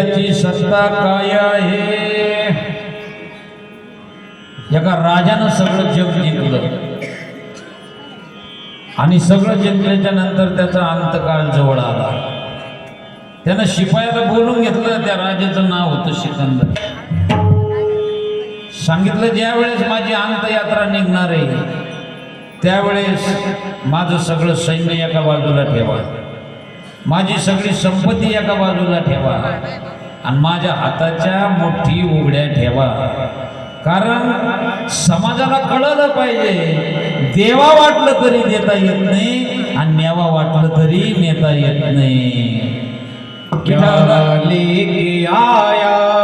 इथे सत्ता काय आहे? एका राजानं सगळं जग जिंकलं. आणि सगळं जिंकल्याच्या नंतर त्याचा अंतकाळ जवळ आला. त्यानं शिपायाला बोलून घेतलं त्या राजाचं नाव होतं सिकंदर. सांगितलं ज्या वेळेस माझी अंतयात्रा निघणार आहे त्यावेळेस माझं सगळं सैन्य एका बाजूला ठेवा. माझी सगळी संपत्ती एका बाजूला ठेवा. आणि माझ्या हाताच्या मोठी उघड्या ठेवा. कारण समाजाला कळलं पाहिजे देवा वाटलं तरी देता येत नाही आणि न्यावा वाटलं तरी नेता येत नाही. आया?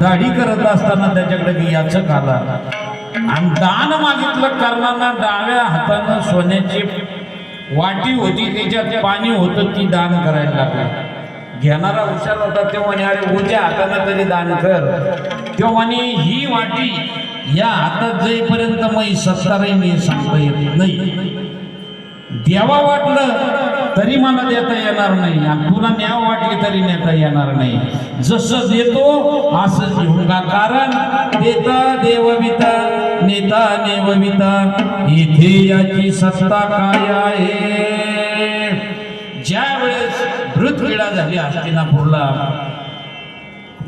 दाढी करत असताना त्याच्याकडे याचक खाला. आणि दान मागितलं कर्णांना डाव्या हातानं सोन्याची वाटी होती त्याच्यात पाणी होतं ती दान करायला लागला. घेणारा हुशार होता तेव्हा म्हणे, अरे उद्या हातानं तरी दान कर. तेव्हा म्हणे, ही वाटी या हातात जाईपर्यंत मग सत्तारही मी सांगता येत नाही. द्यावा वाटलं तरी मला देता येणार नाही. तुला न्याव वाटली तरी नेता येणार नाही. जसं देतो असंच घेऊन का कारण देता देवविता नेता नेवविता इथे याची सत्ता काय आहे? ज्या वेळेस मृतक्रीडा झाली हस्तिनापूरला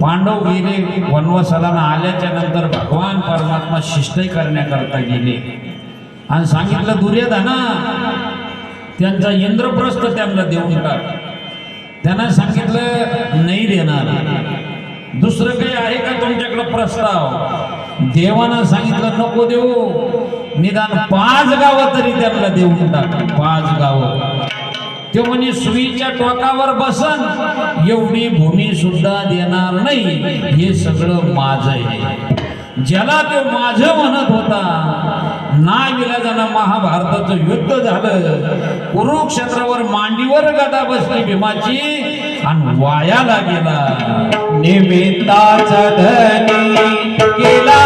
पांडव गेले वनवासाला आल्याच्यानंतर भगवान परमात्मा शिष्टही करण्याकरता गेले. आणि सांगितलं दुर्योधना त्यांचा इंद्रप्रस्थ त्यांना देऊन टाक. त्यांना सांगितलं नाही देणार. दुसरं काही आहे का तुमच्याकडे प्रस्ताव? देवानं सांगितलं नको देऊ. निदान पाच गावं तरी त्यांना देऊन टाक. पाच गावं. ते म्हणे सुईच्या टोकावर बसन. एवढी भूमी सुद्धा देणार नाही. हे सगळं माझं आहे. ज्याला तो माझं म्हणत होता नाविलाजानं महाभारताचं युद्ध झालं. कुरुक्षेत्रावर मांडीवर गदा बसली भीमाची आणि वायाला गेला निमित्ताचा धनी केला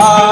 Hare